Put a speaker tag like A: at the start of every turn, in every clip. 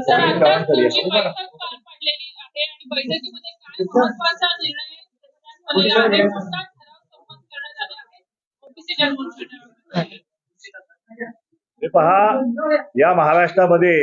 A: Sir आता तुमची बैठक पार आहे आणि बैठकीमध्ये काय महत्त्वाचा निर्णय झालेला आहे कोणता ठराव संमत करण्यात आहे ओबीसी
B: हे पहा या महाराष्ट्रामध्ये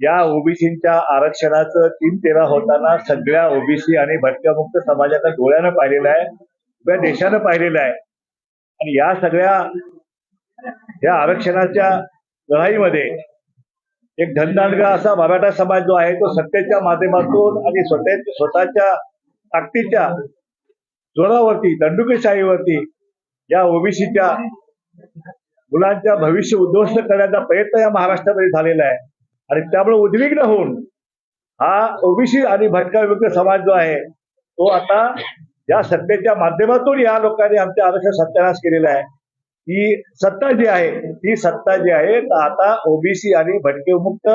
B: या ओबीसीच्या आरक्षणाचं तीन तेरा होताना सगळ्या ओबीसी आणि भटक्यामुक्त समाजाच्या डोळ्यानं पाहिलेलं आहे. उभ्या देशानं पाहिलेलं आहे. आणि या सगळ्या या आरक्षणाच्या लढाईमध्ये एक धनदांडगा असा मराठा समाज जो आहे तो सत्तेच्या माध्यमातून आणि स्वतः स्वतःच्या ताकदीच्या जोरावरती दंडुकेशाहीवरती या ओबीसीच्या मुलांच्या भविष्य उद्ध्वस्त करण्याचा प्रयत्न या महाराष्ट्रामध्ये झालेला आहे. आणि त्यामुळे उद्विग्न होऊन हा ओबीसी आणि भटका विमुक्त समाज जो आहे तो आता या सत्तेच्या माध्यमातून या लोकांनी आमच्या आरक्षण सत्यानाश केलेला आहे. ही सत्ता जी आहे ही सत्ता जी आहे तर आता ओबीसी आणि भटके मुक्त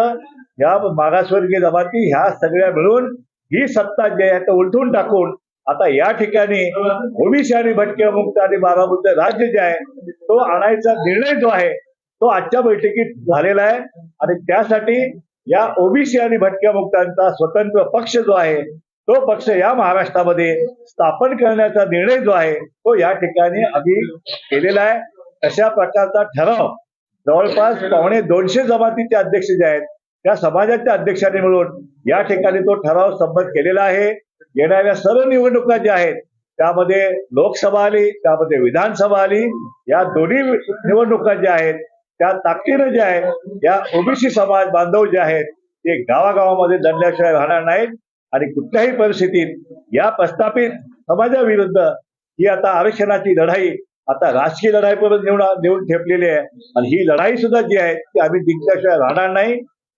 B: या मागासवर्गीय जमाती ह्या सगळ्या मिळून ही सत्ता जी आहे तर उलटून टाकून आता या ठिकाणी ओबीसी आणि भटके मुक्त आणि बारामुक्त राज्य जे आहे तो आणायचा निर्णय जो आहे तो आजच्या बैठकीत झालेला आहे. आणि त्यासाठी या ओबीसी आणि भटक्या मुक्तांचा स्वतंत्र पक्ष जो आहे तो पक्ष या महाराष्ट्रामध्ये स्थापन करण्याचा निर्णय जो आहे तो या ठिकाणी आम्ही केलेला आहे. अशा प्रकारचा ठराव जवळपास पावणे दोनशे जमातीचे अध्यक्ष जे आहेत त्या समाजाच्या अध्यक्षांनी मिळून या ठिकाणी तो ठराव संमत केलेला आहे. येणाऱ्या सर्व निवडणुका ज्या आहेत त्यामध्ये लोकसभा आली त्यामध्ये विधानसभा आली या दोन्ही निवडणुका ज्या आहेत त्या ताकदीनं ज्या आहेत या ओबीसी समाज बांधव जे आहेत ते गावागावामध्ये दडल्याशिवाय राहणार नाहीत. आणि कुठल्याही परिस्थितीत या प्रस्थापित समाजाविरुद्ध ही आता आरक्षणाची लढाई आता राजकीय लढाईपर्यंत नेऊन नेऊन ठेपलेली आहे. आणि ही लढाई सुद्धा जी आहे ती आम्ही जिंकल्याशिवाय राहणार नाही.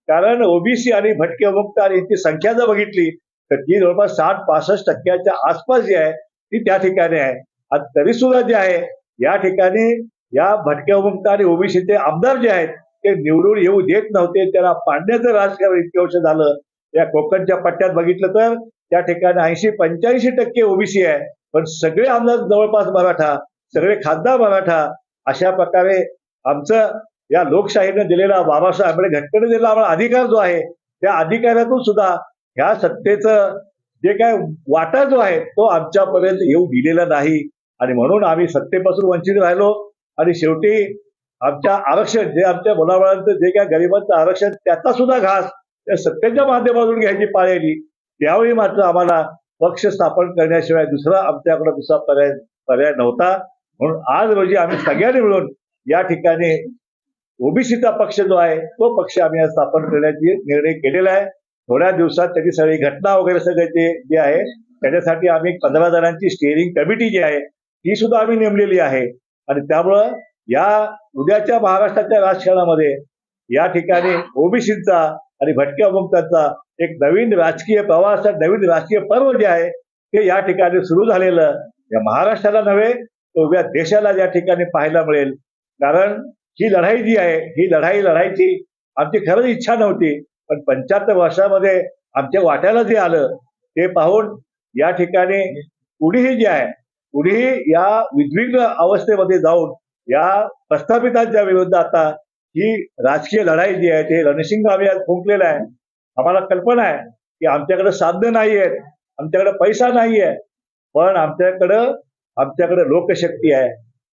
B: कारण ओबीसी आणि भटके मुक्त आणि यांची संख्या जर बघितली तर ती जवळपास साठ पासष्ट टक्क्याच्या आसपास जी आहे ती त्या ठिकाणी आहे. आणि तरी सुद्धा जे आहे या ठिकाणी या भटक्या मुक्त आणि ओबीसीचे आमदार जे आहेत ते निवडून येऊ देत नव्हते. त्याला पाडण्याचं राजकारण इतके वर्ष झालं. या कोकणच्या पट्ट्यात बघितलं तर त्या ठिकाणी ऐंशी पंच्याऐंशी टक्के ओबीसी आहे. पण सगळे आमदार जवळपास मराठा सगळे खासदार मराठा अशा प्रकारे आमचं या लोकशाहीनं दिलेला बाबासाहेब आंबेडकर घटनेने दिलेला आम्हाला अधिकार जो आहे त्या अधिकारातून सुद्धा ह्या सत्तेचं जे काय वाटा जो आहे तो आमच्यापर्यंत येऊ दिलेला नाही. आणि म्हणून आम्ही सत्तेपासून वंचित राहिलो. आणि शेवटी आमच्या आरक्षण जे आमच्या मुलाबाळांचं जे काय गरिबांचं आरक्षण त्याचा सुद्धा घास त्या सत्याच्या माध्यमातून घ्यायची पाळी आली त्यावेळी मात्र आम्हाला पक्ष स्थापन करण्याशिवाय दुसरा आमच्याकडे दुसरा पर्याय पर्याय नव्हता. म्हणून आज रोजी आम्ही सगळ्यांनी मिळून या ठिकाणी ओबीसीचा पक्ष जो आहे तो पक्ष आम्ही आज स्थापन करण्याची निर्णय केलेला आहे. थोड्या दिवसात त्याची सगळी घटना वगैरे सगळे ते जे आहे त्याच्यासाठी आम्ही पंधरा जणांची स्टेअरिंग कमिटी जी आहे ती सुद्धा आम्ही नेमलेली आहे. आणि त्यामुळं या उद्याच्या महाराष्ट्राच्या राजकारणामध्ये या ठिकाणी ओबीसीचा आणि भटक्या मुक्तांचा एक नवीन राजकीय प्रवास नवीन राजकीय पर्व जे आहे ते या ठिकाणी सुरू झालेलं. या महाराष्ट्राला नव्हे उभ्या देशाला या ठिकाणी पाहायला मिळेल. कारण ही लढाई जी आहे ही लढाई लढायची आमची खरंच इच्छा नव्हती पण पंच्याहत्तर वर्षामध्ये आमच्या वाट्याला जे आलं ते पाहून या ठिकाणी कुणीही जे आहे कुणीही या विद्विग्न अवस्थेमध्ये जाऊन या प्रस्थापितांच्या विरुद्ध आता ही राजकीय लढाई जी आहे ते रणशिंग आम्ही आज फुंकलेलं आहे. आम्हाला कल्पना आहे की आमच्याकडे साधनं नाही आहेत आमच्याकडे पैसा नाही आहे पण आमच्याकडं आमच्याकडे लोकशक्ती आहे.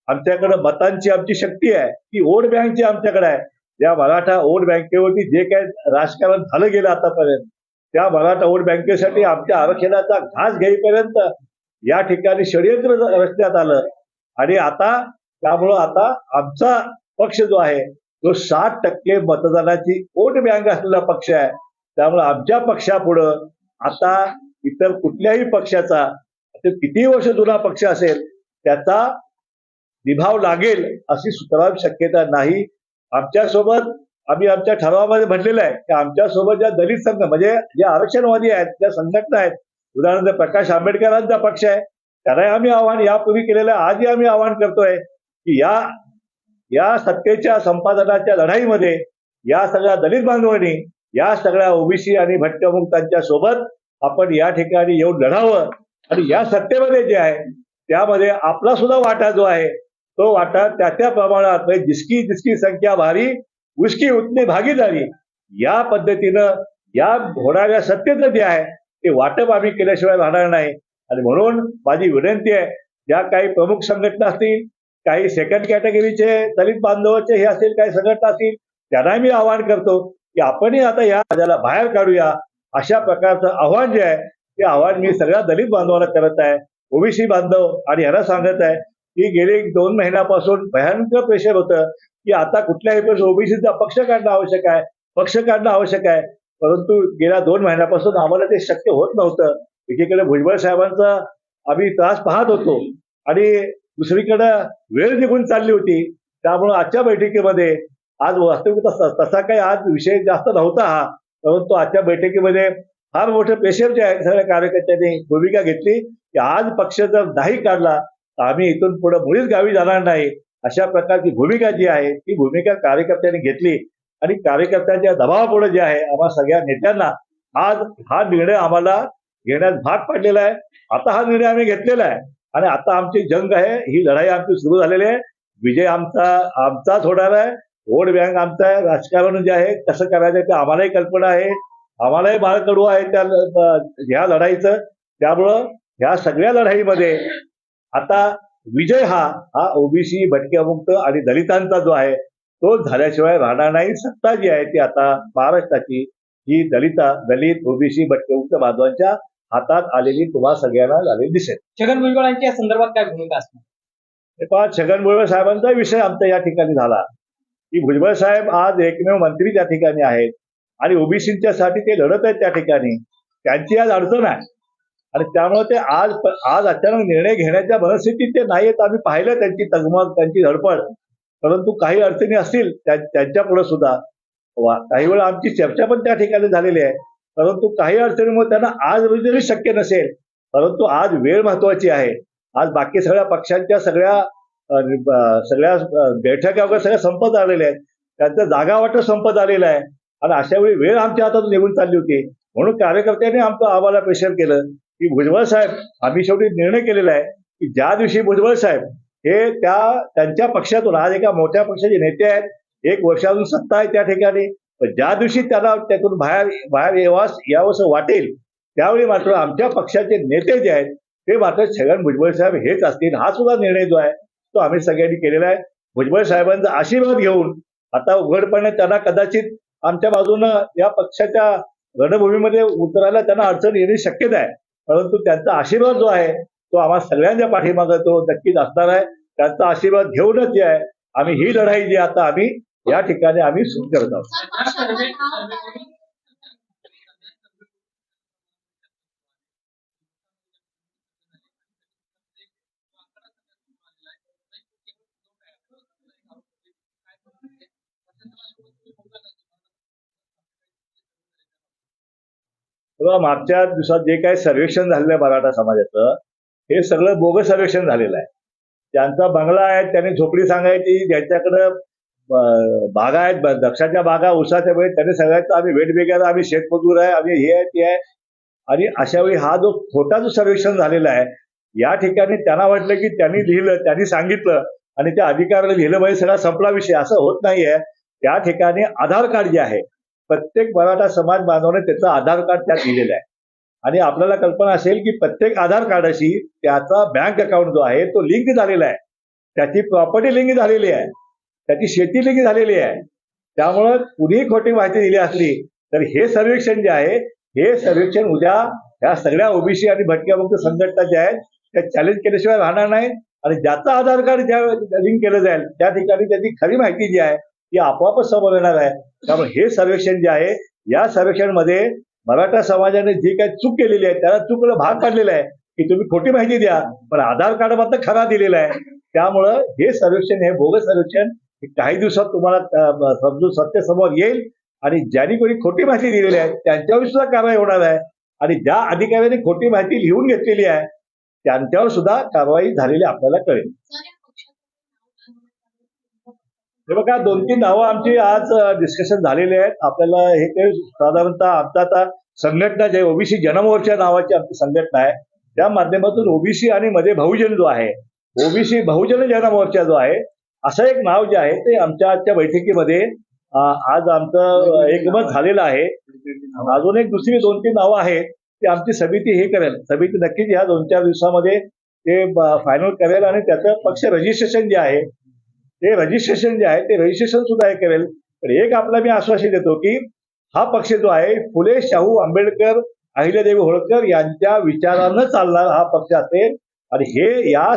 B: आमच्याकडे मतांची आमची शक्ती आहे ती वोट बँकची आमच्याकडे आहे. या मराठा वोट बँकेवरती जे काय राजकारण झालं गेलं आतापर्यंत त्या मराठा वोट बँकेसाठी आमच्या आरक्षणाचा घास घेईपर्यंत या ठिकाणी षडयंत्र रचण्यात आलं. आणि आता त्यामुळं आता आमचा पक्ष जो आहे तो साठ टक्के मतदानाची कोट बँक असलेला पक्ष आहे त्यामुळे आमच्या पक्षापुढं आता इतर कुठल्याही पक्षाचा ते वर्ष जुना पक्ष असेल त्याचा निभाव लागेल अशी सुतराम शक्यता नाही. आमच्यासोबत आम्ही आमच्या ठरावामध्ये म्हटलेलं आहे की आमच्यासोबत ज्या दलित संघ म्हणजे जे आरक्षणवादी आहेत ज्या संघटना आहेत उदाहरणार्थ प्रकाश आंबेडकरांचा पक्ष आहे त्यालाही आम्ही आव्हान यापूर्वी केलेलं आहे आजही आम्ही आव्हान करतोय की या या सत्तेच्या संपादनाच्या लढाईमध्ये या सगळ्या दलित बांधवांनी या सगळ्या ओबीसी आणि भट्टमुक्तांच्या सोबत आपण या ठिकाणी येऊन लढावं. आणि या सत्तेमध्ये जे आहे त्यामध्ये आपला सुद्धा वाटा जो आहे तो वाटा त्या त्या प्रमाणात म्हणजे जिसकी जिसकी संख्या भारी उसकी उतनी भागीदारी या पद्धतीनं या होणाऱ्या सत्तेचं जे आहे ते वाटप आम्ही केल्याशिवाय राहणार नाही. आणि म्हणून माझी विनंती आहे ज्या काही प्रमुख संघटना असतील काही सेकंड कॅटेगरीचे दलित बांधवाचे हे असतील काही संघटना असतील त्यांना मी आवाहन करतो की आपणही आता या राज्याला बाहेर काढूया. अशा प्रकारचं आव्हान जे आहे ते आव्हान मी सगळ्या दलित बांधवांना करत आहे. ओबीसी बांधव आणि यांना सांगत आहे की गेले दोन महिन्यापासून भयंकर प्रेशर होतं की आता कुठल्याही पण ओबीसीचा पक्ष काढणं आवश्यक आहे पक्ष काढणं आवश्यक आहे. परंतु गेल्या दोन महिन्यापासून आम्हाला ते शक्य होत नव्हतं. एकीकडे भुजबळ साहेबांचा आम्ही त्रास पाहत होतो. आणि दुसरीकडे वेळ निघून चालली होती. त्यामुळे आजच्या बैठकीमध्ये आज वास्तविक तसा काही आज विषय जास्त नव्हता हा. परंतु आजच्या बैठकीमध्ये फार मोठे पेशर जे आहे सगळ्या कार्यकर्त्यांनी भूमिका घेतली. की आज पक्ष जर नाही काढला तर आम्ही इथून पुढे मुळीच गावी जाणार नाही. अशा प्रकारची भूमिका जी आहे ती भूमिका कार्यकर्त्यांनी घेतली. आणि कार्यकर्त्यांच्या दबावापुढे जे आहे आम्हा सगळ्या नेत्यांना आज हा निर्णय आम्हाला घेण्यास भाग पडलेला आहे. आता हा निर्णय आम्ही घेतलेला आहे. आणि आता आमची जंग आहे ही लढाई आमची सुरू झालेली आहे. विजय आमचा आमचाच होणार आहे. वोट बँक आमचा आहे. राजकारण जे आहे कसं करायचं ते आम्हालाही कल्पना आहे. आम्हालाही बाळ कडू आहे त्या ह्या लढाईचं. त्यामुळं ह्या सगळ्या लढाईमध्ये आता विजय हा हा ओबीसी भटक्यामुक्त आणि दलितांचा जो आहे तो झाल्याशिवाय राहणार नाही. सत्ता जी आहे ती आता महाराष्ट्राची ही दलिता दलित ओबीसी भटक्यामुक्त बांधवांच्या हातात आलेली तुम्हा सगळ्यांना झालेली दिसेल.
C: छगन भुजबळांची या संदर्भात काय भूमिका असणार?
B: हे पहा छगन भुजबळ साहेबांचा विषय आमचा या ठिकाणी झाला. की भुजबळ साहेब आज एकमेव मंत्री त्या ठिकाणी आहेत आणि ओबीसीच्या साठी ते लढत आहेत त्या ठिकाणी. त्यांची आज अडचण आहे. आणि त्यामुळे ते आज आज अचानक निर्णय घेण्याच्या मनस्थितीत ते नाही आहेत. आम्ही पाहिलं त्यांची तगमग त्यांची धडपड. परंतु काही अडचणी असतील त्या- त्यांच्या पुढे सुद्धा काही वेळा आमची चर्चा पण त्या ठिकाणी झालेली आहे. परंतु काही अडचणीमुळे त्यांना आज म्हणजे जरी शक्य नसेल. परंतु आज वेळ महत्वाची आहे. आज बाकी सगळ्या पक्षांच्या सगळ्या सगळ्या बैठका वगैरे सगळ्या संपत आलेल्या आहेत. त्यांचं जागा वाटप संपत आलेलं आहे. आणि अशा वेळी वेळ आमच्या हातातून निघून चालली होती. म्हणून कार्यकर्त्यांनी आमचं आम्हाला प्रेशर केलं की भुजबळ साहेब आम्ही शेवटी निर्णय केलेला आहे की ज्या दिवशी भुजबळ साहेब हे त्या त्यांच्या पक्षातून आज एका मोठ्या पक्षाचे नेते आहेत. एक वर्षातून सत्ता आहे त्या ठिकाणी. ज्या दिवशी त्याला त्यातून बाहेर बाहेर यावास यावंसं वाटेल त्यावेळी मात्र आमच्या पक्षाचे नेते जे आहेत ते मात्र छगन भुजबळ साहेब हेच असतील. हा सुद्धा निर्णय जो आहे तो आम्ही सगळ्यांनी केलेला आहे. भुजबळ साहेबांचा आशीर्वाद घेऊन आता उघडपणे त्यांना कदाचित आमच्या बाजूनं या पक्षाच्या रणभूमीमध्ये उतरायला त्यांना अडचण येणे शक्यता आहे. परंतु त्यांचा आशीर्वाद जो आहे तो आम्हा सगळ्यांच्या पाठीमागं तो नक्कीच असणार आहे. त्यांचा आशीर्वाद घेऊनच जे आहे आम्ही ही लढाई जी आता आम्ही या ठिकाणी आम्ही सुरू करत आहोत. तेव्हा मागच्या दिवसात जे काही सर्वेक्षण झालेलं आहे मराठा समाजाचं हे सगळं बोगस सर्वेक्षण झालेलं आहे. ज्यांचा बंगला आहे त्यांनी झोपडी सांगायची ज्यांच्याकडं बागा आहेत. द्राक्षाच्या बागा उसाच्या वेळी त्याने सगळ्यांचं आम्ही वेटबेगर आम्ही शेतमजूर आहे आम्ही हे आहे ते आहे. आणि अशा वेळी हा जो खोटा जो सर्वेक्षण झालेला आहे या ठिकाणी त्यांना वाटलं की त्यांनी लिहिलं त्यांनी सांगितलं आणि त्या अधिकाऱ्याला लिहिलं म्हणजे सगळा संपला विषय. असं होत नाहीये. त्या ठिकाणी आधार कार्ड जे आहे प्रत्येक मराठा समाज बांधवाने त्याचं आधार कार्ड त्यात लिहिलेलं आहे. आणि आपल्याला कल्पना असेल की प्रत्येक आधार कार्डाशी त्याचा बँक अकाउंट जो आहे तो लिंक झालेला आहे. त्याची प्रॉपर्टी लिंक झालेली आहे. त्याची शेती लिंक झालेली आहे. त्यामुळं कुणीही खोटी माहिती दिली असली तर हे सर्वेक्षण जे आहे हे सर्वेक्षण उद्या या सगळ्या ओबीसी आणि भटक्यामुक्त संघटना ज्या आहेत त्या चॅलेंज केल्याशिवाय राहणार नाही आणि ज्याचं आधार कार्ड ज्या लिंक केलं जाईल त्या ठिकाणी त्याची खरी माहिती जी आहे ती आपोआपच समोर येणार आहे. त्यामुळे हे सर्वेक्षण जे आहे या सर्वेक्षणमध्ये मराठा समाजाने जी काही चूक केलेली आहे त्याला चूकला भाग पाडलेला आहे की तुम्ही खोटी माहिती द्या पण आधार कार्ड मात्र खरा दिलेला आहे. त्यामुळं हे सर्वेक्षण हे बोगस सर्वेक्षण काही दिवसात तुम्हाला समजून सत्य समोर येईल आणि ज्यांनी कोणी खोटी माहिती दिलेली आहे त्यांच्यावर सुद्धा कारवाई होणार आहे. आणि ज्या अधिकाऱ्यांनी खोटी माहिती लिहून घेतलेली आहे त्यांच्यावर सुद्धा कारवाई झालेली आपल्याला कळेल.
A: काय?
B: हे बघा दोन तीन नावं आमची आज डिस्कशन झालेली आहेत. आपल्याला हे काही साधारणतः आमचा आता संघटना जे ओबीसी जनमोर्चा नावाची आमची संघटना आहे. त्या माध्यमातून ओबीसी आणि मध्ये बहुजन जो आहे ओबीसी बहुजन जनमोर्चा जो आहे असं एक नाव जे आहे ते आमच्या आजच्या बैठकीमध्ये आज आमचं एकमत झालेलं आहे. अजून एक दुसरी दोन तीन नावं आहेत ती आमची समिती हे करेल. समिती नक्कीच या दोन चार दिवसामध्ये ते फायनल करेल आणि त्याचं पक्ष रजिस्ट्रेशन जे आहे ते रजिस्ट्रेशन जे आहे ते रजिस्ट्रेशन सुद्धा हे करेल. तर एक आपला मी आश्वासन देतो की हा पक्ष जो आहे फुले शाहू आंबेडकर अहिल्यादेवी होळकर यांच्या विचारानं चालणारा हा पक्ष असेल. आणि हे या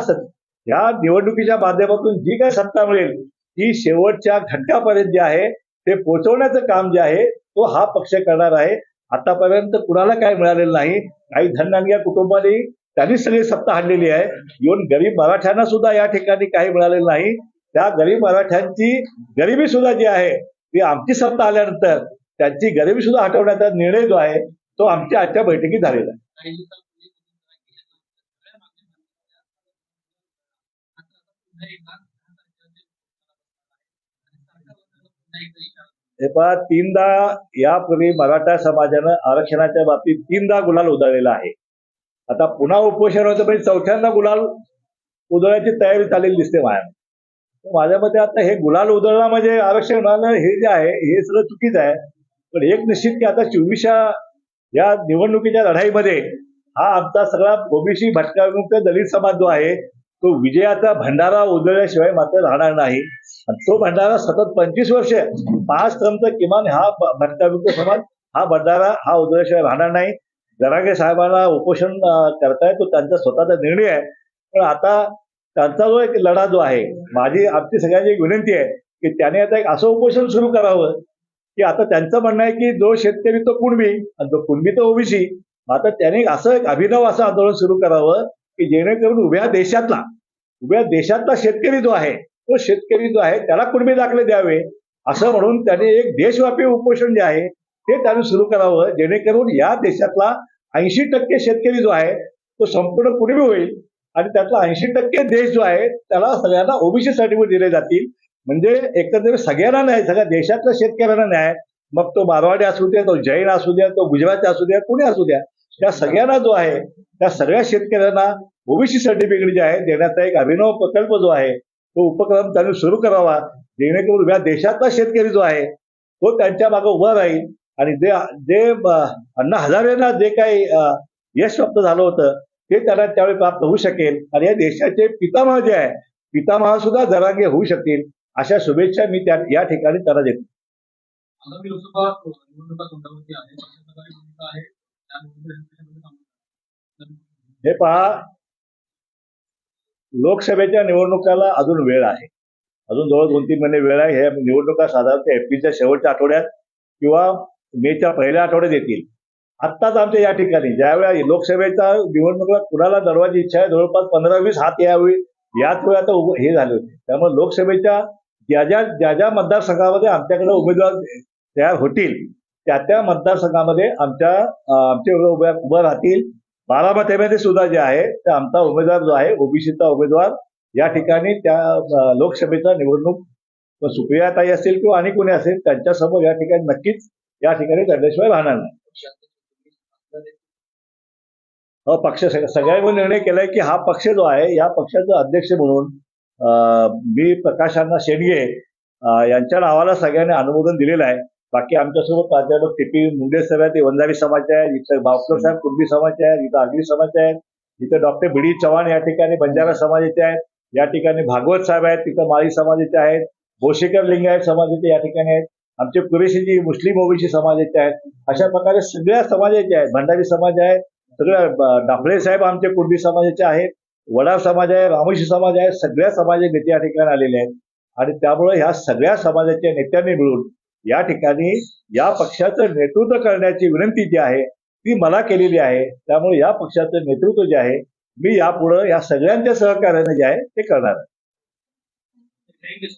B: या निवडणुकीच्या माध्यमातून जी काही सत्ता मिळेल ती शेवटच्या घटकापर्यंत जे आहे ते पोहोचवण्याचं काम जे आहे तो हा पक्ष करणार आहे. आतापर्यंत कुणाला काय मिळालेलं नाही काही धननानग्या कुटुंबाने त्यांनी सगळी सत्ता हाणलेली आहे. येऊन गरीब मराठ्यांना सुद्धा या ठिकाणी काही मिळालेलं नाही. त्या गरीब मराठ्यांची गरिबी सुद्धा जी आहे ती आमची सत्ता आल्यानंतर त्यांची गरिबी सुद्धा हटवण्याचा निर्णय जो आहे तो आमच्या आजच्या बैठकीत झालेला आहे. हे पहा तीनदा यापूर्वी मराठा समाजानं आरक्षणाच्या बाबतीत तीनदा गुलाल उधळलेला आहे. आता पुन्हा उपोषण होतं पण चौथ्यांदा गुलाल उधळण्याची तयारी चाललेली दिसते माझ्या माझ्या मते आता हे गुलाल उधळणं म्हणजे आरक्षण हे जे आहे हे सगळं चुकीचं आहे. पण एक निश्चित की आता चोवीसच्या या निवडणुकीच्या लढाईमध्ये हा आमचा सगळा ओबीसी भटकाविमुक्त दलित समाज जो आहे तो विजयाचा भंडारा उजळल्याशिवाय मात्र राहणार नाही. आणि तो भंडारा सतत पंचवीस वर्ष पाच क्रम किमान हा भ- समाज हा भंडारा हा उजळल्याशिवाय राहणार नाही. जरागे साहेबांना उपोषण करताय तो त्यांचा स्वतःचा निर्णय आहे. पण आता त्यांचा जो एक लढा जो आहे माझी आमची सगळ्यांची एक विनंती आहे की त्याने आता एक असं उपोषण सुरू करावं की आता त्यांचं म्हणणं आहे की जो शेतकरी तो कुणबी आणि तो कुणबी तो ओबीसी आता त्याने असं एक अभिनव असं आंदोलन सुरू करावं की जेणेकरून उभ्या देशातला उभ्या देशातला शेतकरी जो आहे तो शेतकरी जो आहे त्याला कुणबी दाखले द्यावे? असं म्हणून त्याने एक देशव्यापी उपोषण जे आहे ते त्याने सुरू करावं. जेणेकरून या देशातला ऐंशी टक्के शेतकरी जो आहे तो संपूर्ण कुणबी होईल आणि त्यातला ऐंशी टक्के देश जो आहे त्याला सगळ्यांना ओबीसी सर्टिफिकेट दिले जातील. म्हणजे एकंदरीत सगळ्यांना नाही सगळ्या देशातल्या शेतकऱ्यांना न्याय. मग तो मारवाडी असू द्या तो जैन असू द्या तो गुजराती असू द्या कुणी असू द्या. त्या सगळ्यांना जो आहे त्या सगळ्या शेतकऱ्यांना ओबीसी सर्टिफिकेट जे आहे देण्याचा एक अभिनव प्रकल्प जो आहे तो उपक्रम त्यांनी सुरू करावा जेणेकरून या देशातला शेतकरी जो आहे तो त्यांच्या मागे उभा राहील. आणि जे जे अण्णा हजारेंना जे काही यश प्राप्त झालं होतं ते त्यांना त्यावेळी प्राप्त होऊ शकेल. आणि या देशाचे पितामह जे आहे पितामह सुद्धा जरांगे होऊ शकतील अशा शुभेच्छा मी त्या या ठिकाणी त्यांना देतो. हे पहा लोकसभेच्या निवडणुकाला अजून वेळ आहे. अजून जवळ दोन तीन महिने वेळ आहे. ह्या निवडणुका साधारणतः एप्रिलच्या शेवटच्या आठवड्यात किंवा मेच्या पहिल्या आठवड्यात येतील. आत्ताच आमच्या या ठिकाणी ज्यावेळेला लोकसभेच्या निवडणुकीला कुणाला दरवाजी इच्छा आहे जवळपास पंधरा वीस हात यावेळी याच वेळी आता हे झाले होते. त्यामुळे लोकसभेच्या ज्या ज्या ज्या ज्या मतदारसंघामध्ये आमच्याकडे उमेदवार तयार होतील त्या त्या मतदारसंघामध्ये आमच्या आमचे उभ्या उभं राहतील. बारामतीमध्ये सुद्धा जे आहे ते आमचा उमेदवार जो आहे ओबीसीचा उमेदवार या ठिकाणी त्या लोकसभेचा निवडणूक सुप्रियाताई असेल किंवा आणि कोणी असेल त्यांच्यासमोर या ठिकाणी नक्कीच या ठिकाणी त्यांच्याशिवाय राहणार नाही. अ, पक्ष सगळ्यांनी निर्णय केलाय की हा पक्ष जो आहे या पक्षाचा अध्यक्ष म्हणून मी प्रकाशांना शेडगे यांच्या नावाला सगळ्यांनी अनुमोदन दिलेलं आहे. बाकी आमच्यासोबत प्राध्यापक टी पी मुंडे साहेब आहेत ते वंजारी समाज आहे इथं भावकर साहेब कुर्बी समाज आहेत इथं आगरी समाज आहेत इथं डॉक्टर भिडी चव्हाण या ठिकाणी बंजारा समाजाचे आहेत या ठिकाणी भागवत साहेब आहेत तिथं माळी समाजाचे आहेत भोसेकर लिंगायत समाजाचे या ठिकाणी आहेत आमचे कुरेशीजी मुस्लिम ओबीसी समाजाचे आहेत अशा प्रकारे सगळ्या समाजाचे आहेत भंडारी समाज आहे सगळ्या डाफळे साहेब आमचे कुर्बी समाजाचे आहेत वडार समाज आहे रामोशी समाज आहे सगळ्या समाजाचे नेते या ठिकाणी आलेले आहेत. आणि त्यामुळे ह्या सगळ्या समाजाच्या नेत्यांनी मिळून या ठिकाणी या पक्षाचं नेतृत्व करण्याची विनंती जी आहे ती मला केलेली आहे. त्यामुळे या पक्षाचं नेतृत्व जे आहे मी यापुढं या सगळ्यांच्या सहकार्याने जे आहे ते करणार आहे.
C: थँक्यू